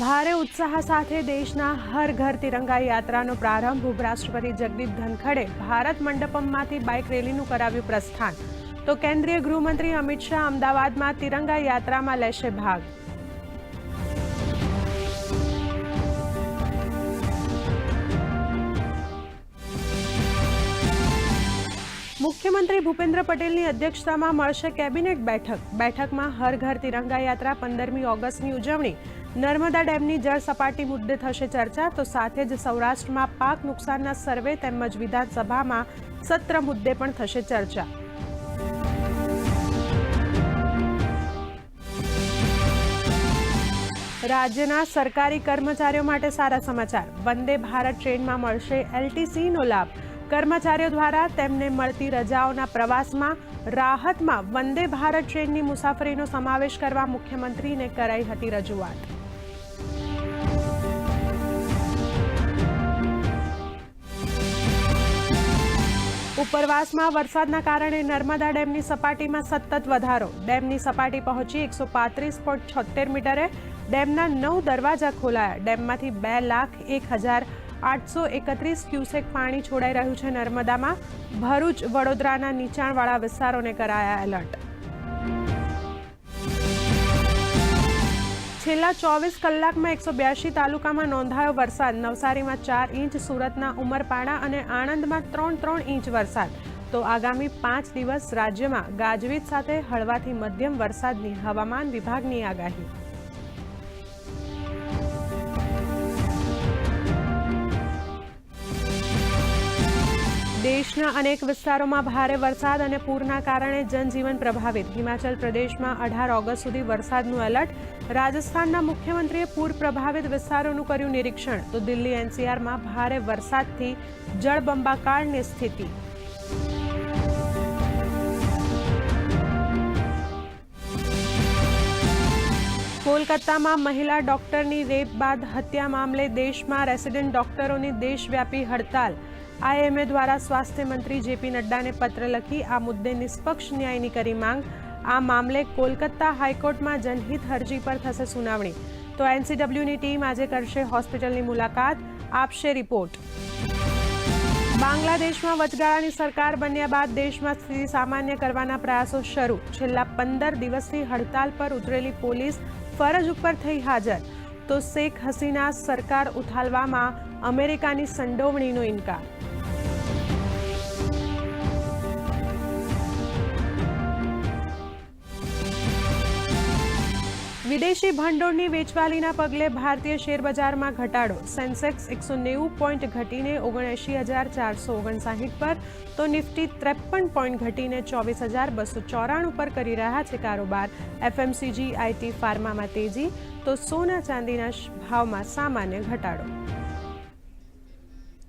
ભારે ઉત્સાહ સાથે દેશના હર ઘર તિરંગા યાત્રાનો પ્રારંભ ઉપરાષ્ટ્રપતિ જગદીપ ધનખડે ભારત મંડપમમાંથી બાઇક રેલીનું કરાવ્યું પ્રસ્થાન. તો કેન્દ્રીય ગૃહમંત્રી અમિત શાહ અમદાવાદમાં તિરંગા યાત્રામાં લેશે ભાગ. મુખ્યમંત્રી ભૂપેન્દ્ર પટેલની અધ્યક્ષતામાં મળશે કેબિનેટ બેઠક. બેઠકમાં હર ઘર તિરંગા યાત્રા પંદરમી ઓગસ્ટની ઉજવણી નર્મદા ડેમની જળ સપાટી મુદ્દે થશે ચર્ચા, તો સાથે જ સૌરાષ્ટ્રમાં પાક નુકસાનના સર્વે તેમજ વિધાનસભામાં સત્ર મુદ્દે પણ થશે ચર્ચા. રાજ્યના સરકારી કર્મચારીઓ માટે સારા સમાચાર. વંદે ભારત ટ્રેનમાં મળશે એલટીસીનો લાભ. કર્મચારીઓ દ્વારા તેમને મળતી રજાઓના પ્રવાસમાં, રાહતમાં વંદે ભારત ટ્રેનની મુસાફરીનો સમાવેશ કરવા મુખ્યમંત્રીને કરાઈ હતી રજૂઆત. ઉપરવાસમાં વરસાદના કારણે નર્મદા ડેમની સપાટીમાં સતત વધારો. ડેમની સપાટી પહોંચી એકસો પાંત્રીસ પોઈન્ટ છોતેર મીટરે. ડેમના નવ દરવાજા ખોલાયા. ડેમમાંથી બે લાખ એક હજાર આઠસો એકત્રીસ ક્યુસેક પાણી છોડાઈ રહ્યું છે નર્મદામાં. ભરૂચ, વડોદરાના નીચાણવાળા વિસ્તારોને કરાયા એલર્ટ. છેલ્લા ચોવીસ કલાકમાં એકસો બ્યાસી તાલુકામાં નોંધાયો વરસાદ. નવસારીમાં ચાર ઇંચ, સુરતના ઉમરપાડા અને આણંદમાં ત્રણ ત્રણ ઇંચ વરસાદ. તો આગામી પાંચ દિવસ રાજ્યમાં ગાજવીજ સાથે હળવાથી મધ્યમ વરસાદની હવામાન વિભાગની આગાહી. દેશના અનેક વિસ્તારોમાં ભારે વરસાદ અને પૂરના કારણે જનજીવન પ્રભાવિત. હિમાચલ પ્રદેશમાં અઢાર ઓગસ્ટ સુધી વરસાદનું એલર્ટ. રાજસ્થાનના મુખ્યમંત્રીએ પૂર પ્રભાવિત વિસ્તારોનું કર્યું નિરીક્ષણ. તો દિલ્હી એનસીઆરમાં ભારે વરસાદથી જળબંબાકારની સ્થિતિ. કોલકાતામાં મહિલા ડોક્ટરની રેપ બાદ હત્યા મામલે દેશમાં રેસિડેન્ટ ડોક્ટરોની દેશવ્યાપી હડતાલ. આઈએમએ દ્વારા સ્વાસ્થ્ય મંત્રી જેપી નડ્ડાને પત્ર લખી આ મુદ્દે નિષ્પક્ષ ન્યાયની કરી માંગ. આ મામલે કોલકાતા હાઈકોર્ટમાં જનહિત અરજી પર થશે સુનાવણી. તો એનસીડબ્લ્યુની ટીમ આજે કરશે હોસ્પિટલની મુલાકાત. આપશે રિપોર્ટ. બાંગ્લાદેશમાં વચગાળાની સરકાર બન્યા બાદ દેશમાં સ્થિતિ સામાન્ય કરવાના પ્રયાસો શરૂ. છેલ્લા પંદર દિવસથી હડતાલ પર ઉતરેલી પોલીસ ફરજ ઉપર થઈ હાજર. તો શેખ હસીના સરકાર ઉથાલવામાં અમેરિકાની સંડોવણીનો ઇનકાર. વિદેશી ભંડોળની વેચવાલીના પગલે ભારતીય શેરબજારમાં ઘટાડો. સેન્સેક્સ એકસો નેવું પોઈન્ટ ઘટીને ઓગણએંશી હજાર ચારસો ઓગણસાહીઠ પર, તો નિફ્ટી ત્રેપન પોઈન્ટ ઘટીને ચોવીસ હજાર બસો ચોરાણું પર કરી રહ્યા છે કારોબાર. એફએમસીજી, આઈટી ફાર્મામાં તેજી, તો સોના ચાંદીના ભાવમાં સામાન્ય ઘટાડો.